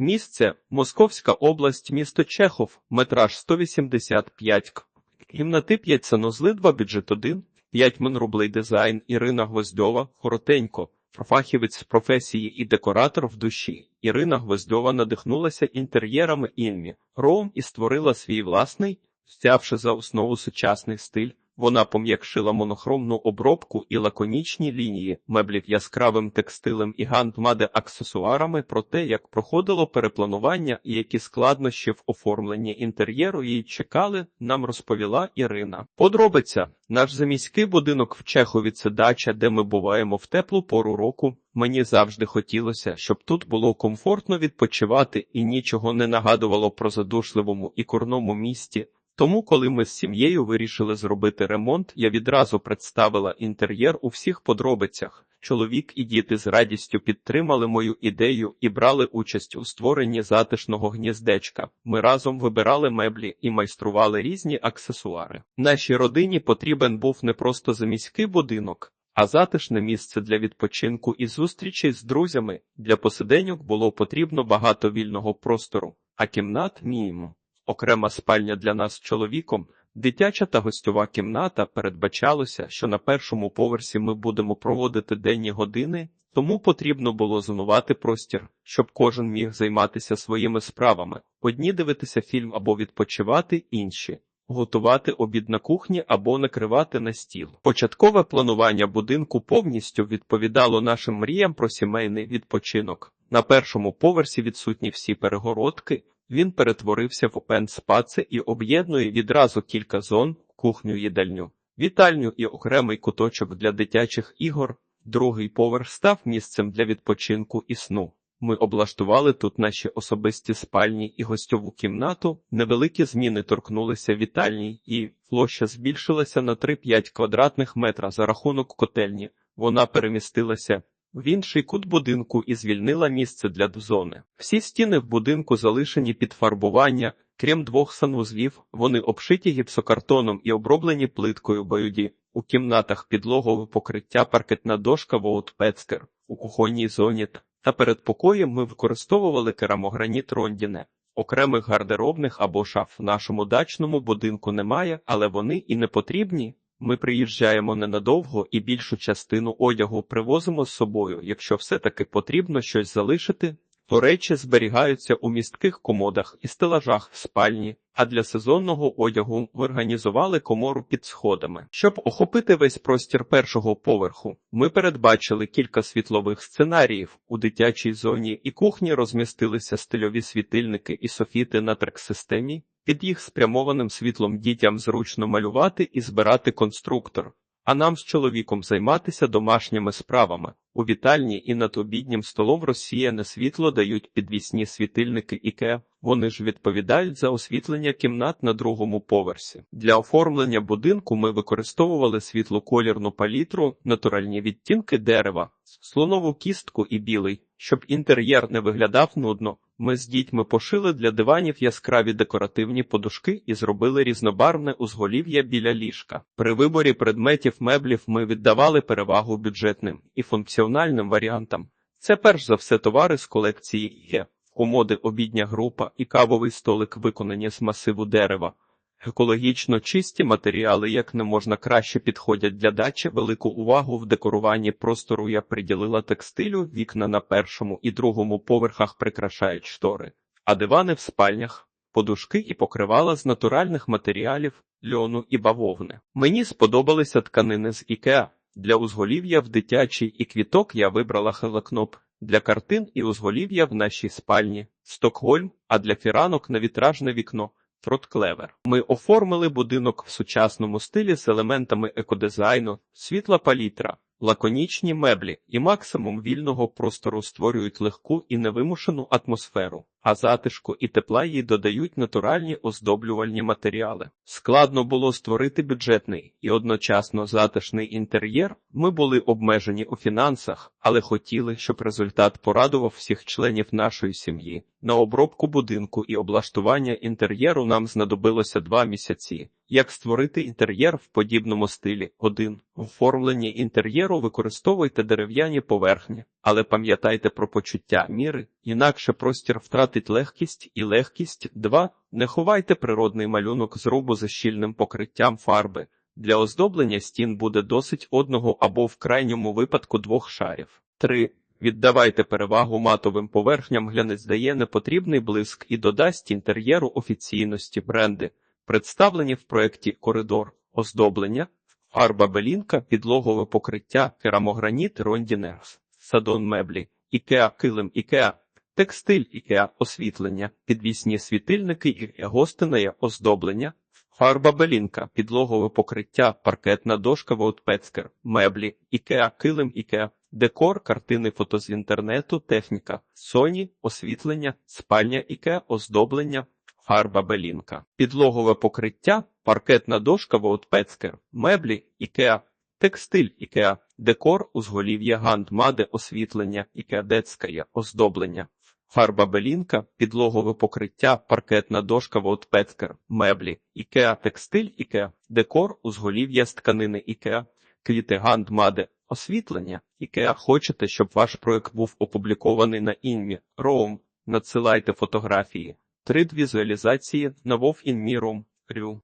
Місце Московська область, місто Чехов, метраж 185 к. Кімнати 5 санузли, 2 бюджет 1, 5 мен рублей дизайн Ірина Гвоздьова, коротенько. Фахівець з професії і декоратор в душі. Ірина Гвоздьова надихнулася інтер'єрами Ільмі Роум і створила свій власний, взявши за основу сучасний стиль. Вона пом'якшила монохромну обробку і лаконічні лінії меблів яскравим текстилем і гандмаде аксесуарами про те, як проходило перепланування і які складнощі в оформленні інтер'єру їй чекали, нам розповіла Ірина. Подробиця наш заміський будинок в Чехові це дача, де ми буваємо в теплу пору року. Мені завжди хотілося, щоб тут було комфортно відпочивати і нічого не нагадувало про задушливому і курному місті. Тому, коли ми з сім'єю вирішили зробити ремонт, я відразу представила інтер'єр у всіх подробицях. Чоловік і діти з радістю підтримали мою ідею і брали участь у створенні затишного гніздечка. Ми разом вибирали меблі і майстрували різні аксесуари. Нашій родині потрібен був не просто заміський будинок, а затишне місце для відпочинку і зустрічей з друзями. Для посиденьок було потрібно багато вільного простору, а кімнат мінімум. Окрема спальня для нас чоловіком, дитяча та гостьова кімната передбачалося, що на першому поверсі ми будемо проводити денні години, тому потрібно було зонувати простір, щоб кожен міг займатися своїми справами, одні дивитися фільм або відпочивати, інші готувати обід на кухні або накривати на стіл. Початкове планування будинку повністю відповідало нашим мріям про сімейний відпочинок. На першому поверсі відсутні всі перегородки. Він перетворився в опен-спаци і об'єднує відразу кілька зон, кухню, їдальню, вітальню і окремий куточок для дитячих ігор. Другий поверх став місцем для відпочинку і сну. Ми облаштували тут наші особисті спальні і гостьову кімнату. Невеликі зміни торкнулися вітальні, і площа збільшилася на 3-5 квадратних метра за рахунок котельні. Вона перемістилася в інший кут будинку і звільнила місце для зони. Всі стіни в будинку залишені під фарбування, крім двох санвузлів, вони обшиті гіпсокартоном і оброблені плиткою баюді. У кімнатах підлогове покриття паркетна дошка Воутпецкер у кухонній зоні та перед покоєм ми використовували керамограніт Рондіне. Окремих гардеробних або шаф в нашому дачному будинку немає, але вони і не потрібні. Ми приїжджаємо ненадовго і більшу частину одягу привозимо з собою. Якщо все-таки потрібно щось залишити, то речі зберігаються у містких комодах і стелажах в спальні, а для сезонного одягу організували комору під сходами. Щоб охопити весь простір першого поверху, ми передбачили кілька світлових сценаріїв. У дитячій зоні і кухні розмістилися стильові світильники і софіти на трек-системі. Під їх спрямованим світлом дітям зручно малювати і збирати конструктор, а нам з чоловіком займатися домашніми справами. У вітальні і над обіднім столом розсіяне світло дають підвісні світильники Іке. Вони ж відповідають за освітлення кімнат на другому поверсі. Для оформлення будинку ми використовували світлоколірну палітру, натуральні відтінки дерева, слонову кістку і білий, щоб інтер'єр не виглядав нудно. Ми з дітьми пошили для диванів яскраві декоративні подушки і зробили різнобарвне узголів'я біля ліжка. При виборі предметів меблів ми віддавали перевагу бюджетним і функціональним варіантам. Це перш за все товари з колекції є. Комоди обідня група і кавовий столик виконані з масиву дерева. Екологічно чисті матеріали як не можна краще підходять для дачі. Велику увагу в декоруванні простору я приділила текстилю, вікна на першому і другому поверхах прикрашають штори, а дивани в спальнях, подушки і покривала з натуральних матеріалів, льону і бавовни. Мені сподобалися тканини з Ікеа. Для узголів'я в дитячій і квіток я вибрала хелакноп, для картин і узголів'я в нашій спальні Стокгольм, а для фіранок на вітражне вікно. Фротклевер. Ми оформили будинок в сучасному стилі з елементами екодизайну, світла палітра, лаконічні меблі і максимум вільного простору створюють легку і невимушену атмосферу, а затишку і тепла їй додають натуральні оздоблювальні матеріали. Складно було створити бюджетний і одночасно затишний інтер'єр. Ми були обмежені у фінансах, але хотіли, щоб результат порадував всіх членів нашої сім'ї. На обробку будинку і облаштування інтер'єру нам знадобилося два місяці. Як створити інтер'єр в подібному стилі? 1. В оформленні інтер'єру використовуйте дерев'яні поверхні, але пам'ятайте про почуття міри, інакше простір втратить легкість і легкість. 2. Не ховайте природний малюнок зрубу за щільним покриттям фарби. Для оздоблення стін буде досить одного або в крайньому випадку двох шарів. 3. Віддавайте перевагу матовим поверхням, глянець дає непотрібний блиск і додасть інтер'єру офіційності бренди, представлені в проєкті Коридор, оздоблення, фарба белінка, підлогове покриття, керамограніт, рондінерс, садон меблі, ікеа, килим ікеа, текстиль ікеа, освітлення, підвісні світильники ікеа, гостине оздоблення, Фарба белінка, підлогове покриття, паркетна дошка Воутпецкер, меблі, ікеа, килим ікеа, декор, картини фото з інтернету, техніка, Sony, освітлення, спальня ікеа, оздоблення, фарба белінка, підлогове покриття, паркетна дошка Воутпецкер, меблі, ікеа, текстиль ікеа, декор, узголів'я гандмаде, освітлення, ікеа, детськає, оздоблення. Фарба белінка, підлогове покриття, паркетна дошка Воутпецкер, меблі, ікеа, текстиль, ікеа, декор, узголів'я з тканини ікеа, квіти гандмаде, освітлення, ікеа. Хочете, щоб ваш проект був опублікований на інмі, Роум, надсилайте фотографії. Трид візуалізації на Вов інмі Room, Рю.